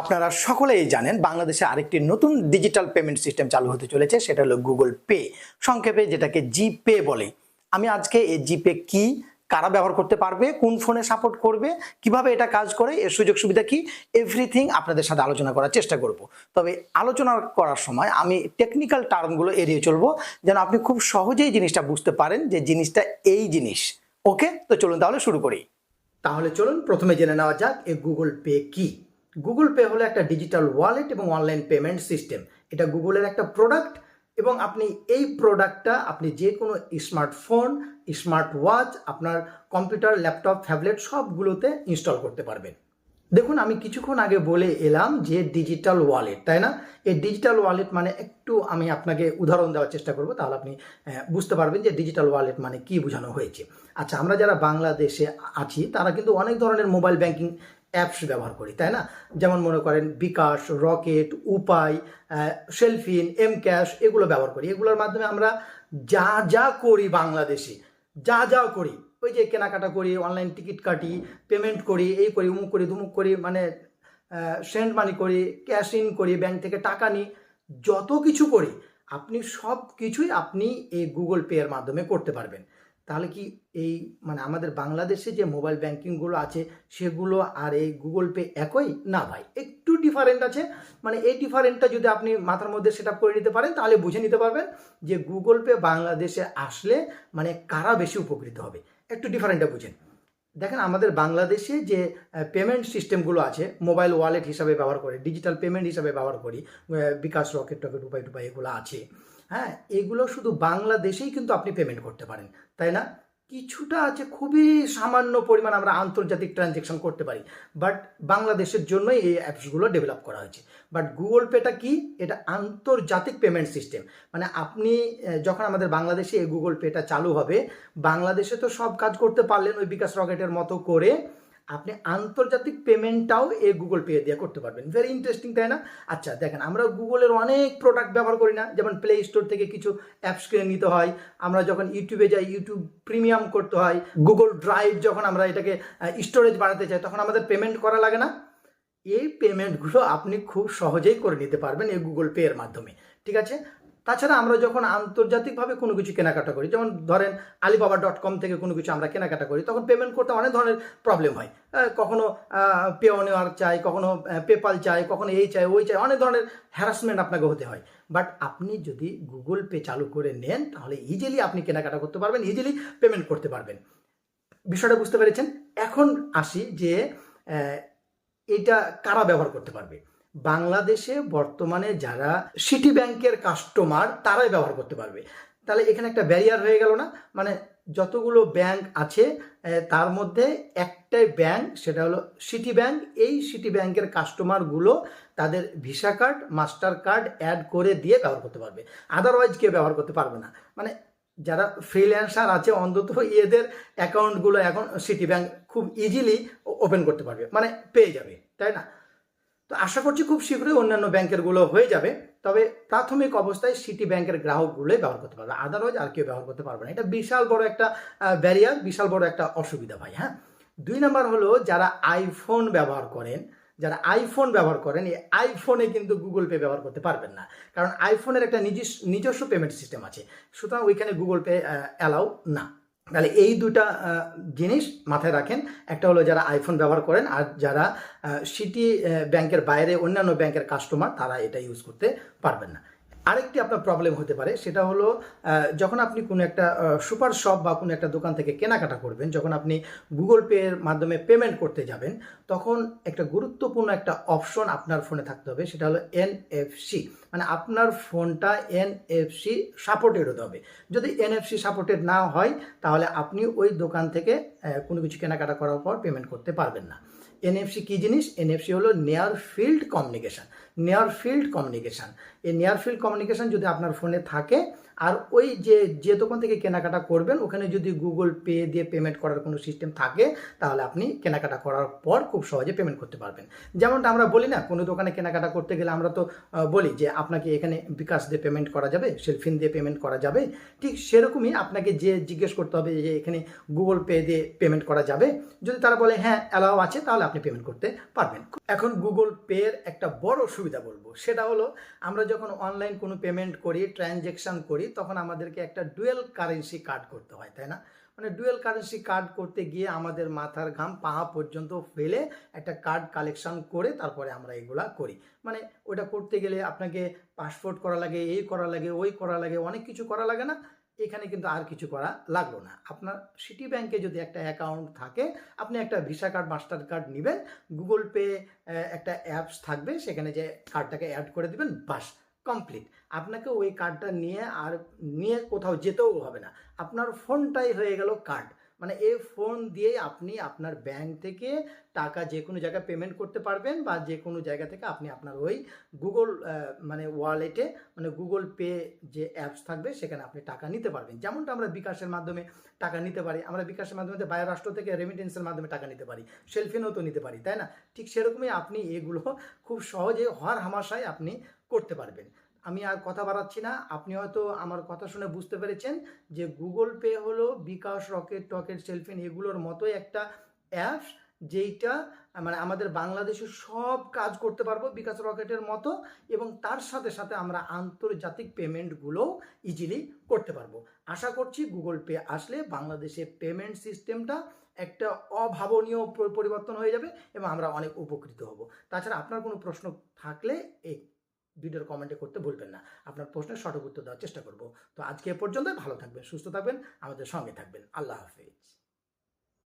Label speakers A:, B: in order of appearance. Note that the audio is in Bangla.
A: আপনারা সকলেই জানেন বাংলাদেশে আরেকটি নতুন ডিজিটাল পেমেন্ট সিস্টেম চালু হতে চলেছে, সেটা হলো গুগল পে সংক্ষেপে যেটাকে জিপে বলে। আমি আজকে এই জিপে কি, কারা ব্যবহার করতে পারবে, কোন ফোনে সাপোর্ট করবে, কীভাবে এটা কাজ করে, এর সুযোগ সুবিধা কি এভরিথিং আপনাদের সাথে আলোচনা করার চেষ্টা করব। তবে আলোচনা করার সময় আমি টেকনিক্যাল টার্মগুলো এড়িয়ে চলবো, যেন আপনি খুব সহজেই জিনিসটা বুঝতে পারেন যে জিনিসটা এই জিনিস। ওকে? তো চলুন তাহলে শুরু করি। তাহলে চলুন, প্রথমে জেনে নেওয়া যাক এই গুগল পে কি। গুগল পে হলো একটা ডিজিটাল ওয়ালেট এবং অনলাইন পেমেন্ট সিস্টেম এটা গুগলের একটা প্রোডাক্ট এবং আপনি এই প্রোডাক্টটা আপনি যে কোনো স্মার্টফোন স্মার্ট ওয়াচ আপনার কম্পিউটার ল্যাপটপ ট্যাবলেট সবগুলোতে ইনস্টল করতে পারবেন। দেখুন, আমি কিছুক্ষণ আগে বলে এলাম যে ডিজিটাল ওয়ালেট তাই না? এই ডিজিটাল ওয়ালেট মানে একটু আমি আপনাকে উদাহরণ দেওয়ার চেষ্টা করব, তাহলে আপনি বুঝতে পারবেন যে ডিজিটাল ওয়ালেট মানে কি বোঝানো হয়েছে। আচ্ছা আমরা যারা বাংলাদেশে আছি, তারা কিন্তু অনেক ধরনের মোবাইল ব্যাংকিং অ্যাপস ব্যবহার করি, তাই না? যেমন মনে করেন বিকাশ, রকেট, উপায় সেলফিন এম ক্যাশ এগুলো ব্যবহার করি। এগুলোর মাধ্যমে আমরা যা যা করি বাংলাদেশে, যা যা করি, ওই যে কেনাকাটা করি অনলাইন টিকিট কাটি পেমেন্ট করি, এই করি উমুক করি, দুমুক করি মানে সেন্ড মানি করি ক্যাশ ইন করি ব্যাংক থেকে টাকা নিই, যত কিছু করি, আপনি সব কিছুই আপনি এই গুগল পে এর মাধ্যমে করতে পারবেন। তাহলে কি এই মানে আমাদের বাংলাদেশে যে মোবাইল ব্যাংকিংগুলো আছে, সেগুলো আর এই গুগল পে একই? না ভাই, একটু ডিফারেন্ট আছে। মানে এই ডিফারেন্টটা যদি আপনি মাথার মধ্যে সেট করে নিতে পারেন, তাহলে বুঝে নিতে পারবেন যে গুগল পে বাংলাদেশে আসলে মানে কারা বেশি উপকৃত হবে। একটু ডিফারেন্টটা বুঝেন। দেখেন আমাদের বাংলাদেশে যে পেমেন্ট সিস্টেমগুলো আছে মোবাইল ওয়ালেট হিসাবে ব্যবহার করে ডিজিটাল পেমেন্ট হিসাবে ব্যবহার করি বিকাশ রকেট টকেট, উপায় টুপায় এগুলো আছে। হ্যাঁ এগুলো শুধু বাংলাদেশেই কিন্তু আপনি পেমেন্ট করতে পারেন, তাই না? কিছুটা আছে, খুবই সামান্য পরিমাণ আমরা আন্তর্জাতিক ট্রানজেকশন করতে পারি বাট বাংলাদেশের জন্যই এই অ্যাপসগুলো ডেভেলপ করা হয়েছে। বাট গুগল পেটা কি? এটা আন্তর্জাতিক পেমেন্ট সিস্টেম মানে আপনি যখন আমাদের বাংলাদেশে এই গুগল পেটা চালু হবে, বাংলাদেশে তো সব কাজ করতে পারলেন ওই বিকাশ রকেটের মতো করে আপনি আন্তর্জাতিক পেমেন্টটাও এই গুগল পে দিয়ে করতে পারবেন। ভেরি ইন্টারেস্টিং তাই না? আচ্ছা দেখেন, আমরা গুগলের অনেক প্রোডাক্ট ব্যবহার করি না। যেমন প্লে স্টোর থেকে কিছু অ্যাপস কিনে নিতে হয়। আমরা যখন ইউটিউবে যাই ইউটিউব প্রিমিয়াম করতে হয়। গুগল ড্রাইভ যখন আমরা এটাকে স্টোরেজ বাড়াতে চাই, তখন আমাদের পেমেন্ট করা লাগে না। এই পেমেন্টগুলো আপনি খুব সহজেই করে নিতে পারবেন এই গুগল পে এর মাধ্যমে। ঠিক আছে? তাছাড়া আমরা যখন আন্তর্জাতিকভাবে কোনো কিছু কেনাকাটা করি, যেমন ধরেন আলিবাবা ডট কম থেকে কোনো কিছু আমরা কেনাকাটা করি, তখন পেমেন্ট করতে অনেক ধরনের প্রবলেম হয়। কখনো পেও নেওয়ার চাই, কখনো পেপাল চাই, কখনো এই চাই, ওই চাই, অনেক ধরনের হ্যারাসমেন্ট আপনাকে হতে হয়। বাট আপনি যদি গুগল পে চালু করে নেন, তাহলে ইজিলি আপনি কেনাকাটা করতে পারবেন ইজিলি পেমেন্ট করতে পারবেন। বিষয়টা বুঝতে পেরেছেন? এখন আসি যে এটা কারা ব্যবহার করতে পারবে? বাংলাদেশে বর্তমানে যারা সিটি ব্যাংকের কাস্টমার, তারাই ব্যবহার করতে পারবে। তাহলে এখানে একটা ব্যারিয়ার হয়ে গেল না? মানে যতগুলো ব্যাংক আছে তার মধ্যে একটাই ব্যাংক সেটা হলো সিটি ব্যাংক। এই সিটি ব্যাংকের কাস্টমারগুলো তাদের Visa card Mastercard add করে দিয়ে ব্যবহার করতে পারবে। আদারওয়াইজ কেউ ব্যবহার করতে পারবে না। মানে যারা ফ্রিল্যান্সার আছে, অন্তত এদের অ্যাকাউন্টগুলো এখন সিটি ব্যাংক খুব ইজিলি ওপেন করতে পারবে। মানে পেয়ে যাবে, তাই না? তো আশা করছি খুব শীঘ্রই অন্যান্য ব্যাংকেরগুলো হয়ে যাবে। তবে প্রাথমিক অবস্থায় সিটি ব্যাংকের গ্রাহকগুলোই ব্যবহার করতে পারবে। আদারওয়াইজ আর কেউ ব্যবহার করতে পারবে না। এটা বিশাল বড় একটা ব্যারিয়ার বিশাল বড় একটা অসুবিধা ভাই হ্যাঁ? দুই নাম্বার হলো যারা আইফোন ব্যবহার করেন, যারা আইফোন ব্যবহার করেন, এই আইফোনে কিন্তু গুগল পে ব্যবহার করতে পারবেন না। কারণ আইফোনের একটা নিজস্ব নিজস্ব পেমেন্ট সিস্টেম আছে। সুতরাং ওইখানে গুগল পে অ্যালাউ না। তাহলে এই দুটা জিনিস মাথায় রাখেন। একটা হলো যারা আইফোন ব্যবহার করেন আর যারা সিটি ব্যাংকের বাইরে অন্যান্য ব্যাংকের কাস্টমার তারা এটা ইউজ করতে পারবেন না। আরেকটি আপনার প্রবলেম হতে পারে, সেটা হলো যখন আপনি কোনো একটা সুপার শপ বা কোনো একটা দোকান থেকে কেনাকাটা করবেন, যখন আপনি গুগল পের মাধ্যমে পেমেন্ট করতে যাবেন, তখন একটা গুরুত্বপূর্ণ একটা অপশন আপনার ফোনে থাকতে হবে, সেটা হলো এনএফসি মানে আপনার ফোনটা এনএফসি সাপোর্টেড হতে হবে। যদি এনএফসি সাপোর্টেড না হয়, তাহলে আপনি ওই দোকান থেকে কোনো কিছু কেনাকাটা করার পর পেমেন্ট করতে পারবেন না। এনএফসি কি জিনিস? এনএফসি হলো near field communication near field communication এই নেয়ার ফিল্ড কমিউনিকেশান যদি আপনার ফোনে থাকে, আর ওই যে যে দোকান থেকে কেনাকাটা করবেন, ওখানে যদি গুগল পে দিয়ে পেমেন্ট করার কোনো সিস্টেম থাকে, তাহলে আপনি কেনাকাটা করার পর খুব সহজে পেমেন্ট করতে পারবেন। যেমনটা আমরা বলি না, কোনো দোকানে কেনাকাটা করতে গেলে আমরা তো বলি যে আপনাকে এখানে বিকাশ দিয়ে পেমেন্ট করা যাবে সেলফিন দিয়ে পেমেন্ট করা যাবে। ঠিক সেরকমই আপনাকে যে জিজ্ঞেস করতে হবে যে এখানে গুগল পে দিয়ে পেমেন্ট করা যাবে, যদি তারা বলে হ্যাঁ অ্যালাও আছে, তাহলে আপনি পেমেন্ট করতে পারবেন। এখন গুগল পের একটা বড় সুবিধা বলব। সেটা হলো, আমরা যখন অনলাইন কোনো পেমেন্ট করি ট্রানজ্যাকশন করি, তখন আমাদেরকে একটা ডুয়েল কারেন্সি কার্ড করতে হয়, তাই না? মানে ডুয়েল কারেন্সি কার্ড করতে গিয়ে আমাদের মাথার ঘাম পাহা পর্যন্ত ফেলে একটা কার্ড কালেকশন করে তারপরে আমরা এগুলা করি। মানে ওটা করতে গেলে আপনাকে পাসপোর্ট করা লাগে, এই করা লাগে, ওই করা লাগে, অনেক কিছু করা লাগে না? এখানে কিন্তু আর কিছু করা লাগল না। আপনার সিটি ব্যাংকে যদি একটা অ্যাকাউন্ট থাকে, আপনি একটা ভিসা কার্ড মাস্টার কার্ড নেবেন গুগল পে একটা অ্যাপস থাকবে, সেখানে যে কার্ডটাকে অ্যাড করে দেবেন, বাস কমপ্লিট আপনাকে ওই কার্ডটা নিয়ে আর নিয়ে কোথাও যেতেও হবে না। আপনার ফোনটাই হয়ে গেল কার্ড মানে এই ফোন দিয়েই আপনি আপনার ব্যাংক থেকে টাকা যে কোনো জায়গায় পেমেন্ট করতে পারবেন বা যে কোনো জায়গা থেকে আপনি আপনার ওই গুগল মানে ওয়ালেটে মানে গুগল পে যে অ্যাপস থাকবে সেখানে আপনি টাকা নিতে পারবেন। যেমনটা আমরা বিকাশের মাধ্যমে টাকা নিতে পারি, আমরা বিকাশের মাধ্যমে বাইরের রাষ্ট্র থেকে রেমিটেন্সের মাধ্যমে টাকা নিতে পারি সেলফিনও তো নিতে পারি, তাই না? ঠিক সেরকমই আপনি এগুলো খুব সহজে হর হামাশায় আপনি করতে পারবেন। আমি আর কথা বাড়াচ্ছি না। আপনি হয়তো আমার কথা শুনে বুঝতে পেরেছেন যে গুগল পে হলো বিকাশ, রকেট, টকেট, সেলফিন এগুলোর মতোই একটা অ্যাপস যেইটা মানে আমাদের বাংলাদেশে সব কাজ করতে পারব বিকাশ, রকেটের মতো এবং তার সাথে সাথে আমরা আন্তর্জাতিক পেমেন্টগুলোও ইজিলি করতে পারব। আশা করছি গুগল পে আসলে বাংলাদেশে পেমেন্ট সিস্টেমটা একটা অভাবনীয় পরিবর্তন হয়ে যাবে এবং আমরা অনেক উপকৃত হব। তাছাড়া আপনার কোনো প্রশ্ন থাকলে এই ভিডিওর কমেন্টে করতে ভুলবেন না। আপনার প্রশ্নের সঠিক উত্তর দেওয়ার চেষ্টা করব। তো আজকে এ পর্যন্ত ভালো থাকবেন, সুস্থ থাকবেন, আমাদের সঙ্গে থাকবেন। আল্লাহ হাফেজ।